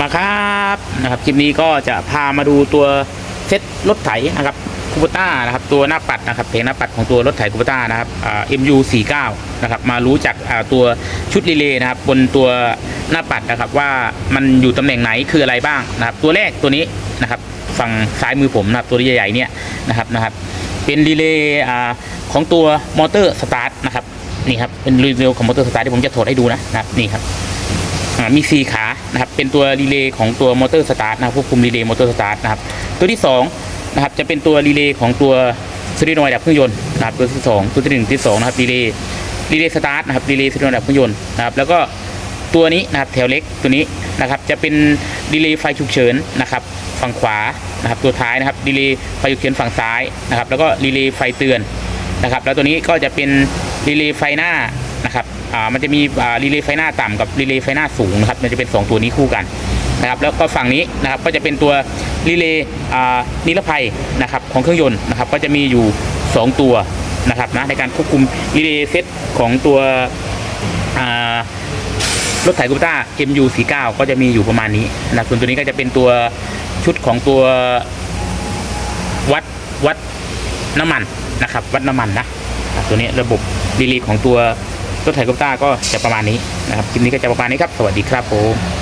มาครับนะครับคลิปนี้ก็จะพามาดูตัวเซ็ตรถไถนะครับคูปต้านะครับตัวหน้าปัดนะครับเพลงหน้าปัดของตัวรถไถคูปต้านะครับอ่า MU 49นะครับมารู้จักอ่าตัวชุดรีเลย์นะครับบนตัวหน้าปัดนะครับว่ามันอยู่ตำแหน่งไหนคืออะไรบ้างนะครับตัวแรกตัวนี้นะครับฝั่งซ้ายมือผมนะครับตัวใหญ่ๆเนี่ยนะครับนะครับเป็นรีเลย์อ่าของตัวมอเตอร์สตาร์ทนะครับนี่ครับเป็นรีเลย์ของมอเตอร์สตาร์ทที่ผมจะถอดให้ดูนะนะครับนี่ครับ มี 4 ขานะครับเป็นตัวรีเลย์ของตัวมอเตอร์สตาร์ทนะครับควบคุมรีเลย์มอเตอร์สตาร์ทนะครับตัวที่2นะครับจะเป็นตัวรีเลย์ของตัวซริโนอยดับเครื่องยนต์นะครับตัวที่ 2 ตัวที่ 1 ที่2นะครับรีเลย์รีเลย์สตาร์ทนะครับรีเลย์ซริโนอยดับเครื่องยนต์นะครับแล้วก็ตัวนี้นะครับแถวเล็กตัวนี้นะครับจะเป็นรีเลย์ไฟฉุกเฉินนะครับฝั่งขวานะครับตัวท้ายนะครับรีเลย์ไฟฉุกเฉินฝั่งซ้ายนะครับแล้วก็รีเลย์ไฟเตือนนะครับแล้วตัวนี้ก็จะเป็นรีเลย์ไฟหน้า นะครับอ่ามันจะมีอ่ารีเลย์ไฟหน้าต่ำกับรีเลย์ไฟหน้าสูงนะครับมันจะเป็น 2 ตัวนี้คู่กันนะครับแล้วก็ฝั่งนี้นะครับก็จะเป็นตัวรีเลย์อ่านิรภัยนะครับของเครื่องยนต์นะครับก็จะมีอยู่ 2 ตัวนะครับนะในการควบคุมรีเลย์เซตของตัวอ่ารถไถกูต้า MU49 ก็จะมีอยู่ประมาณนี้นะส่วนตัวนี้ก็จะเป็นตัวชุดของตัววัดวัดน้ำมันนะครับ วัดน้ำมันนะอะตัวนี้ระบบรีเลย์ของตัว รถไถกุปต้าก็จะประมาณนี้นะครับคลิปนี้ก็จะประมาณนี้ครับ สวัสดีครับผม